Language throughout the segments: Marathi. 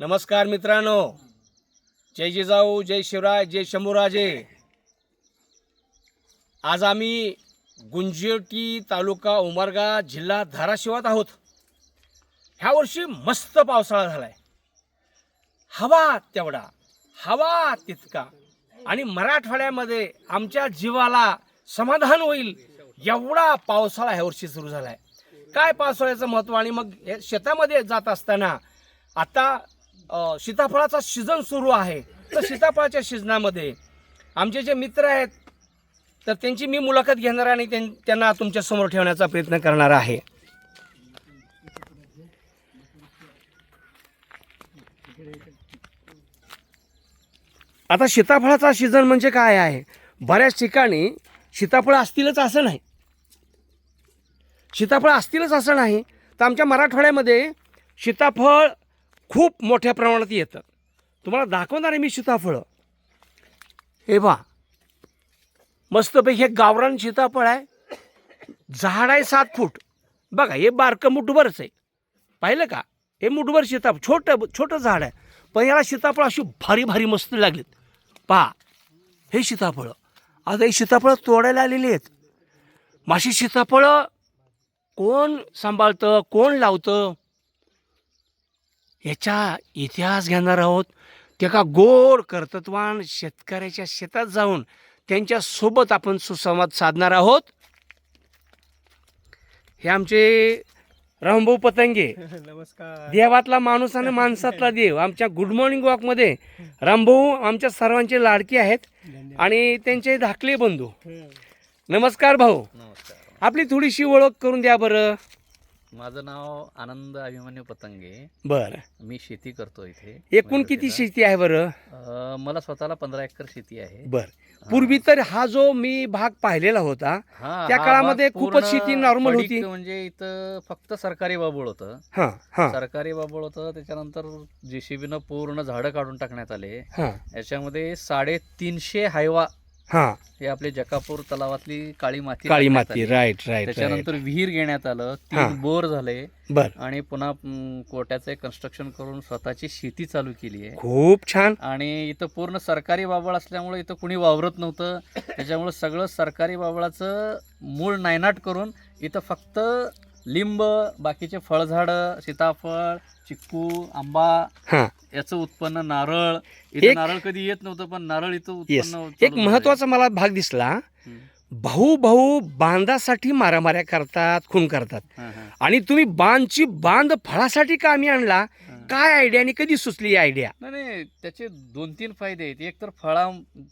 नमस्कार मित्रांनो. जय जिजाऊ जय शिवराय जय शंभूराजे. आज आम्ही गुंजेटी तालुका उमरगा जिल्हा धाराशिवात आहोत. ह्या वर्षी मस्त पावसाळा झालाय. हवा तेवढा हवा तितका. आणि मराठवाड्यामध्ये आमच्या जीवाला समाधान होईल एवढा पावसाळा ह्या वर्षी सुरू झालाय. काय पावसाळ्याचं महत्त्व आणि मग हे शेतामध्ये जात असताना आता सीताफळाचा सीझन सुरू आहे. तर सीताफळाच्या सीझनामध्ये आमचे जे मित्र आहेत तर त्यांची मी मुलाखत घेणार आणि त्यां- त्यांना तुमच्यासमोर ठेवण्याचा प्रयत्न करणार आहे. आता सीताफळाचा सीझन म्हणजे काय आहे? बऱ्याच ठिकाणी सीताफळ असतीलच असं नाही. सीताफळ असतीलच असं नाही. तर आमच्या मराठवाड्यामध्ये सीताफळ खूप मोठ्या प्रमाणात येतं तुम्हाला दाखवणार आहे मी सीताफळं. हे बा मस्तपैकी हे गावरान सीताफळ आहे. झाड आहे सात फूट. बघा हे बारकं मुठभरच आहे. पाहिलं का? हे मुठभर सीताफळ छोटं छोटं झाड आहे. पण याला सीताफळ अशी भारी भारी मस्त लागलीत. पहा हे सीताफळं. आता हे सीताफळं तोडायला आलेली आहेत. माशी सीताफळं कोण सांभाळतं कोण लावतं? याचा इतिहास घेणार आहोत. ते का गोड कर्तृत्वान शेतकऱ्याच्या शेतात जाऊन त्यांच्यासोबत आपण सुसंवाद साधणार आहोत. हे आमचे रामभाऊ पतंगे. नमस्कार. देवातला माणूस आणि माणसातला देव. आमच्या गुड मॉर्निंग वॉकमध्ये रामभाऊ आमच्या सर्वांचे लाडके आहेत आणि त्यांचे धाकले बंधू. नमस्कार भाऊ. नमस्कार. आपली थोडीशी ओळख करून द्या बरं. माझं नाव आनंद अभिमन्यू पतंगे. बरं. मी शेती करतो इथे. एकूण किती. शेती आहे बरं? अं, मला स्वतःला पंधरा एकर शेती आहे. बरं. पूर्वी तर हा जो मी भाग पाहिलेला होता हा, त्या हा काळामध्ये भाग खूपच पूर्ण शेती normal पडीक होती. म्हणजे इथं फक्त सरकारी बाबूळ होतं. हां हां. सरकारी बाबूळ होतं त्याच्यानंतर जेसीबीनं पूर्ण झाडं काढून टाकण्यात आले. हां. याच्यामध्ये साडेतीनशे हायवा हां. हे आपले जकापूर तलावातली काळी माती काळी टाकण्यात माती आली. राईट राईट राईट त्याच्यानंतर विहीर घेण्यात आलं हा. तीन बोर झाले. बर. आणि पुन्हा कोट्याचे कन्स्ट्रक्शन करून स्वतःची शेती चालू केली आहे. खूप छान. आणि इथं पूर्ण सरकारी बाबळ असल्यामुळे इथं कुणी वावरत नव्हतं. त्याच्यामुळे सगळं सरकारी बाबळाचं मूळ नायनाट करून इथं फक्त लिंब बाकीचे फळझाडं सीताफळ चिक्कू आंबा हां. याचं उत्पन्न नारळ. इथं एक- नारळ कधी येत नव्हतं पण नारळ इथं येस उत्पन्न एक चालू. महत्त्वाचा मला भाग दिसला. हम्म. भाऊ भाऊ बांधासाठी मारामाऱ्या करतात खून करतात. हां, हां, आणि तुम्ही बांधची बांध फळासाठी का आम्ही आणला? हां. काय आयडिया आणि कधी सुचली ही आयडिया नाही नाही त्याचे दोन तीन फायदे आहेत. एक तर फळा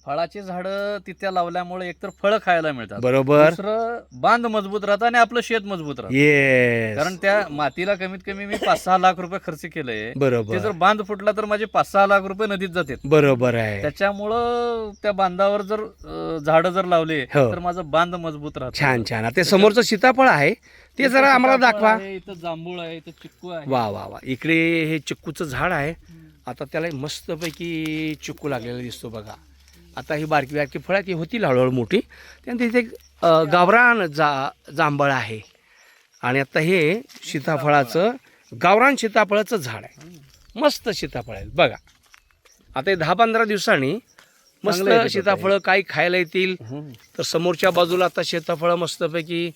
फळाचे झाडं तिथे लावल्यामुळे एक तर फळं खायला मिळतात. बरोबर. दुसरं बांध मजबूत राहतं आणि आपलं शेत मजबूत राहतं. येस कारण त्या मातीला कमीत कमी मी पाच सहा लाख रुपये खर्च केलंय. ते बरोबर जर बांध फुटला तर माझे पाच सहा लाख रुपये नदीत जातात. बरोबर आहे. त्याच्यामुळं त्या बांधावर जर झाडं जर लावले हो. तर माझं बांध मजबूत राहतं. छान छान. आता ते समोरचं सीताफळ आहे. ते जरा आम्हाला दाखवा. इथं जांभूळ आहे इथं चिक्कू आहे. वा वा वा. इकडे हे चिक्कूचं झाड आहे. आता त्याला मस्तपैकी चिक्कू लागलेला दिसतो बघा. आता ही बारकी बारकी फळं ती होतील हळूहळू मोठी. त्यानंतर इथे अ, गावरान जा जांभळ आहे. आणि आता हे सीताफळाचं गावरान सीताफळाचं झाड आहे. मस्त सीताफळ आहे बघा. आता हे दहा पंधरा दिवसांनी मस्त सीताफळं काही खायला येतील. तर समोरच्या बाजूला आता सीताफळं मस्तपैकी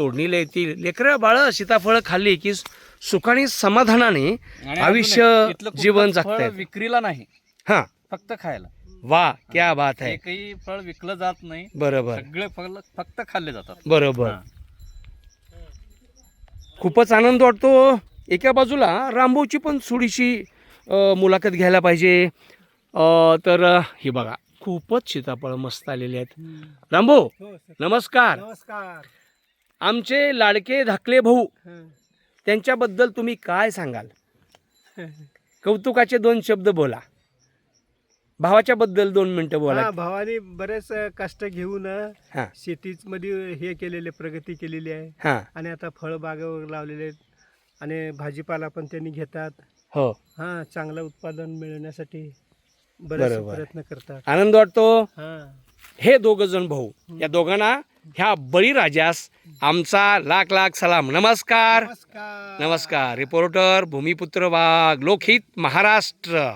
तोडणीला येतील लेकरं बाळं सीताफळं खाल्ली की सुखाने समाधानाने आणि आयुष्य एक, इथलं कुठलं जीवन फळ जगतायत विक्रीला नाही. हा. फक्त खायला. वा क्या बात आहे. एकही फळ विकलं जात नाही. बरोबर. सगळे फळ फक्त खाल्ले जातात. बरोबर. हा. खूपच आनंद वाटतो. एका बाजूला रामभाऊची पण थोडीशी अ, मुलाखत घ्यायला पाहिजे. अ, तर अ, हे बघा खूपच सीताफळ मस्त आलेले आहेत. रामभाऊ हो नमस्कार. नमस्कार. आमचे लाडके धाकले भाऊ. त्यांच्याबद्दल तुम्ही काय सांगाल? कौतुकाचे दोन शब्द बोला. भावाच्या बद्दल दोन मिनिटं बोला. हा भावाने बरेच कष्ट घेऊन हा. शेतीच मध्ये हे केलेले प्रगती केलेली आहे. आणि आता फळबागावर लावलेले आहेत. आणि भाजीपाला पण त्यांनी घेतात. हो. हा चांगलं उत्पादन मिळवण्यासाठी बरेच. प्रयत्न करतात. आनंद वाटतो. हा. हे दोघ जण भाऊ या दोघांना ह्या बळीराजास आमचा लाख लाख सलाम. नमस्कार. नमस्कार. नमस्कार. रिपोर्टर भूमिपुत्र वाघ लोकहित महाराष्ट्र.